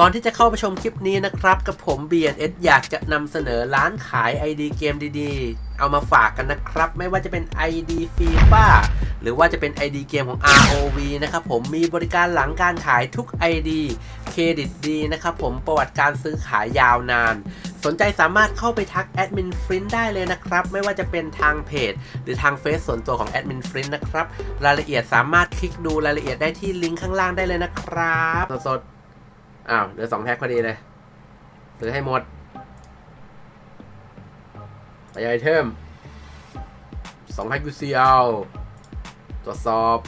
ก่อนที่จะเข้าไปชมคลิปนี้นะครับกับผม BNS อยากจะนำเสนอร้านขาย ID เกมดีๆ เอามาฝากกันนะครับ ไม่ว่าจะเป็น ID FIFA หรือว่าจะเป็น ID เกมของ ROV นะครับผมมีบริการหลังการขายทุก ID เครดิตดีนะครับผมประวัติการซื้อขายยาวนาน สนใจสามารถเข้าไปทักแอดมินฟรินได้เลยนะครับ ไม่ว่าจะเป็นทางเพจ หรือทางเฟซส่วนตัวของแอดมินฟรินนะครับ รายละเอียดสามารถคลิกดูรายละเอียดได้ที่ลิงก์ข้างล่างได้เลยนะครับสด อ้าวเหลือสองแพ็คพอดีเลยซื้อให้หมดไปไอเทมสองแพ็ค UCL ตรวจสอบ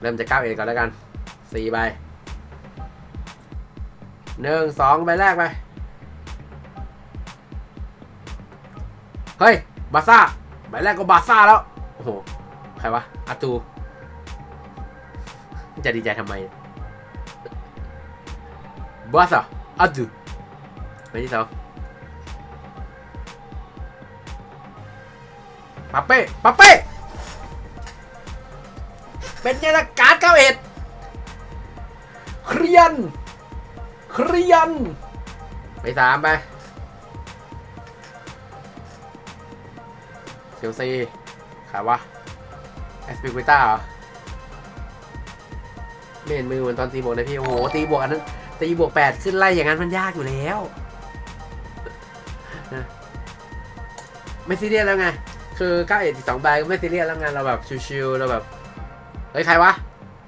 เริ่มจากเก้าเองก่อนแล้วกันสี่ใบหนึ่งสองใบแรกไป เฮ้ย บาซ่าใบแรกก็บาซ่าแล้ว โอ้โห ใครวะอาตู จะดีใจทำไม บาซ่าอาตูใบที่สองปาเป้ปาเป้เป็นไงล่ะการ์ดเก้าเอ็ดเครียนเครียนไปสามไปเชลซีขาวะแอสปิกวิต้าเหรอไม่เห็นมือเหมือนตอนตีบวกนะพี่ โอ้โห ตีบวกอันนั้น ตีบวกแปดขึ้นไล่อย่างนั้นมันยากอยู่แล้วนะไม่ซีเรียสแล้วไง คือเก้าเอ็ดสองใบก็ไม่ซีเรียสแล้วไงเราแบบชิวๆเราแบบเฮ้ยใครวะ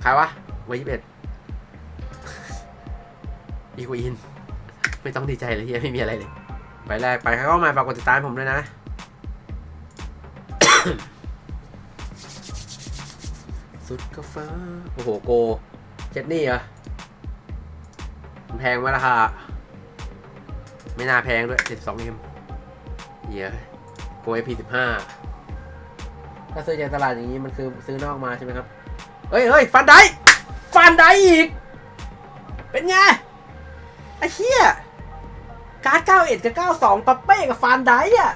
ใครวะวัยยี่สิบเอ็ดอีกวิน ไม่ต้องดีใจเลยเฮียไม่มีอะไรเลย ไปแรกไปเข้ามาฝากกดติดตามผมด้วยนะสุดก็ฟ้า โอ้โห โก เจ็ดนี่เหรอ แพงไหมราคา ไม่น่าแพงด้วย 72M เหี้ยโก AP 15 ถ้าซื้อจากตลาดอย่างนี้มันคือซื้อนอกมาใช่ไหมครับ เฮ้ยเฮ้ยฟันได้ฟันได้อีก เป็นไง ไอ้เหี้ย การ์ด91 กับ 92ปัปเป้กับฟันไดอะ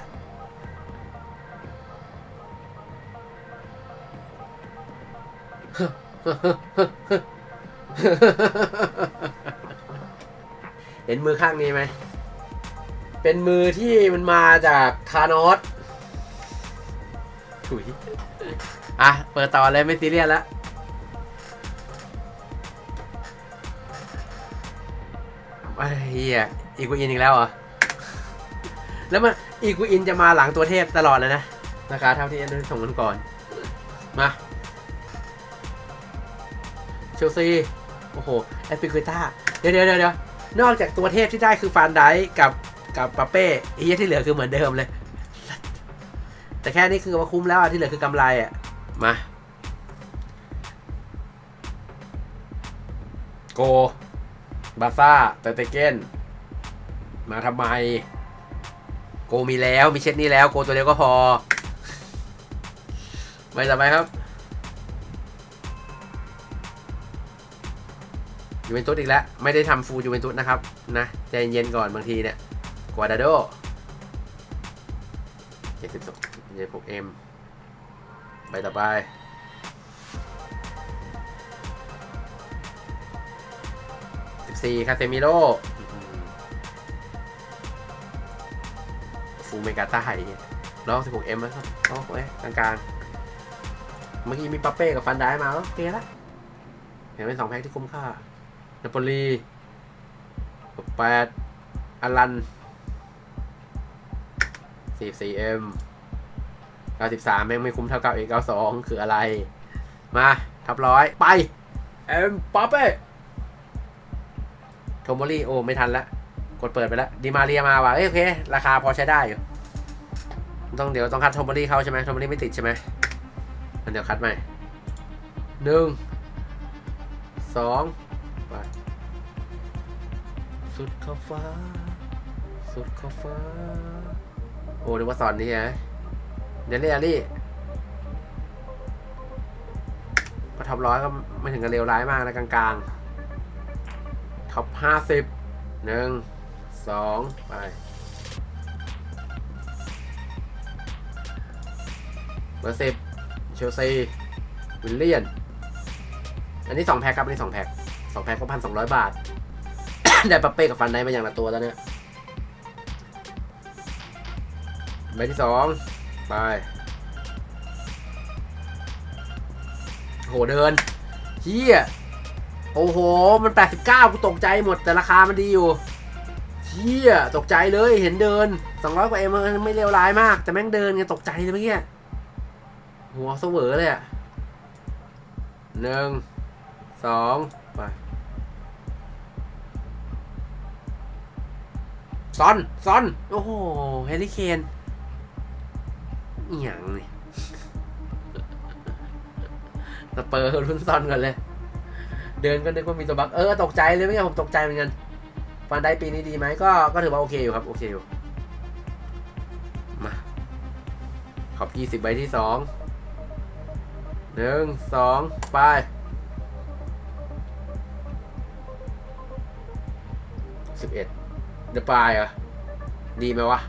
เห็นมือข้างนี้ไหม เป็นมือที่มันมาจากคานอสถุยอะ เปิดต่อเลยไม่ซีเรียสแล้วไอ้เฮียอีกูอินอีกแล้วเหรอ แล้วมันอีกูอินจะมาหลังตัวเทพตลอดเลยนะนะคะเท่าที่เอ็นได้ส่งมันก่อน มาเชลซี โอ้โหแอฟริกิต้าเดี๋ยวเดี๋ยวเดี๋ยว นอกจากตัวเทพที่ได้คือฟานไดกับกับปาเป้ไอ้เหี้ยที่เหลือคือเหมือนเดิมเลย แต่แค่นี้คือว่าคุ้มแล้วอะที่เหลือคือกำไรอะ มาโก บาซ่าเตเตเกนมาทำไม โกมีแล้ว มีเช็ดนี้แล้ว โกตัวเดียวก็พอ ไปต่อไปครับ เวนตุสอีกแล้ว ไม่ได้ทำฟูลยูเวนตุสนะครับ นะใจเย็นก่อนบางทีเนี่ยกวาดาโดเจ็ดสิบสองเจ็ดหกเอ็มไปต่อไปสิบสี่คาเซมิโร่ฟูเมกาต้าไห่แล้วสิบหกเอ็มนะครับโอ้กลางๆ เมื่อกี้มีปาเป้กับฟันได้มาแล้วโอเคละเห็นเป็นสองแพ็คที่คุ้มค่า นโปลีแปดอลันสี่สี่เอ็มเก้าสิบสามแม่งไม่คุ้มเท่าเก้าเอ็กเก้าสองคืออะไร มาทับร้อยไป เอ็มป๊อปเป้โทโมรี่โอ้ไม่ทันละ กดเปิดไปแล้วดีมาเรียมาว่ะเอ้ยโอเค ราคาพอใช้ได้อยู่ ต้องเดี๋ยวต้องคัดโทโมรี่เข้าใช่ไหมโทโมรี่ไม่ติดใช่ไหมงั้นเดี๋ยวคัดใหม่หนึ่งสอง สุดขอบฟ้า สุดขอบฟ้า โอ้นึกว่าสอนนี่ไงเดลี่อารี่ก็ท็อปร้อยก็ไม่ถึงกับเลวร้ายมากนะกลางๆ ท็อปห้าสิบหนึ่งสองไปเบอร์สิบเชลซี วิลเลียน อันนี้สองแพ็คครับ อันนี้สองแพ็คสองแพ็คก็พันสองร้อยบาท ได้ปะเป้กับฟันได้มาอย่างละตัวแล้วเนี่ยใบที่สองไปโหเดินเฮียโอ้โห มัน 89กูตกใจหมดแต่ราคามันดีอยู่เฮียตกใจเลยเห็นเดิน 200 กว่าเอ็มมันไม่เลวร้ายมาก แต่แม่งเดินไงตกใจเลยเมื่อกี้หัวเสวอเลยอะหนึ่งสองไป ซอนซอน โอ้โหเฮลิเคนอหยางนี่สเปอร์รุ่นซอนก่อนเลย เดินก็นึกว่ามีตัวบักเออตกใจเลยไม่ใช่ผมตกใจเหมือนกันฟันได้ปีนี้ดีไหมก็ก็ถือว่าโอเคอยู่ครับ โอเคอยู่มาขอบยี่สิบใบที่สองหนึ่งสองไปสิบเอ็ด เดอะปลายเหรอดีไหมวะ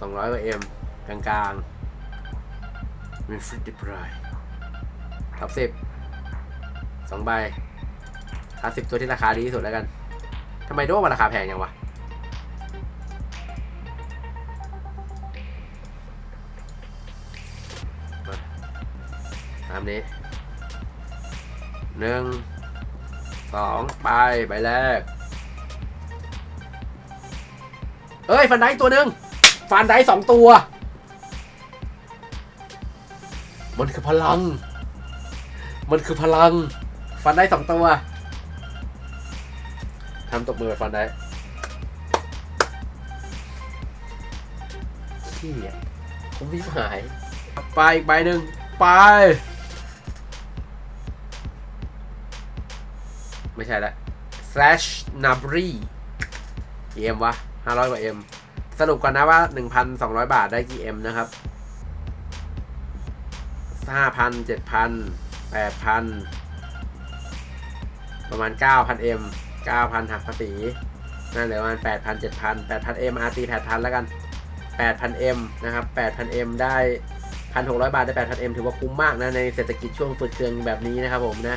สองร้อยกว่าเอ็มกลางๆมีฟริตเดอะปลายท็อปสิบสองใบท็อปสิบตัวที่ราคาดีที่สุดแล้วกันทำไมโดมันราคาแพงยังวะตามนี้หนึ่ง สองไปใบแรก เอ้ย ฟันไดตัวหนึ่งฟันไดสองตัว มันคือพลัง มันคือพลัง ฟันได้สองตัวทำตบมือฟันได้ขี้อะผมวิหาย ไปอีกใบหนึ่งไป ไม่ใช่ละ slash nabri กี่เอ็มวะห้าร้อยกว่าเอ็มสรุปก่อนนะว่าหนึ่งพันสองร้อยบาทได้กี่เอ็มนะครับห้าพันเจ็ดพันแปดพันประมาณเก้าพันเอ็มเก้าพันหักภาษีนั่นเหลือประมาณแปดพันเจ็ดพันแปดพันเอ็มอาร์ตีแปดพันล้วกันแปดพันเอ็มนะครับแปดพันเอ็มได้พันหกร้อยบาทได้แปดพันเอ็มถือว่าคุ้มมากนะในเศรษฐกิจช่วงฝืดเคืองแบบนี้นะครับผมนะ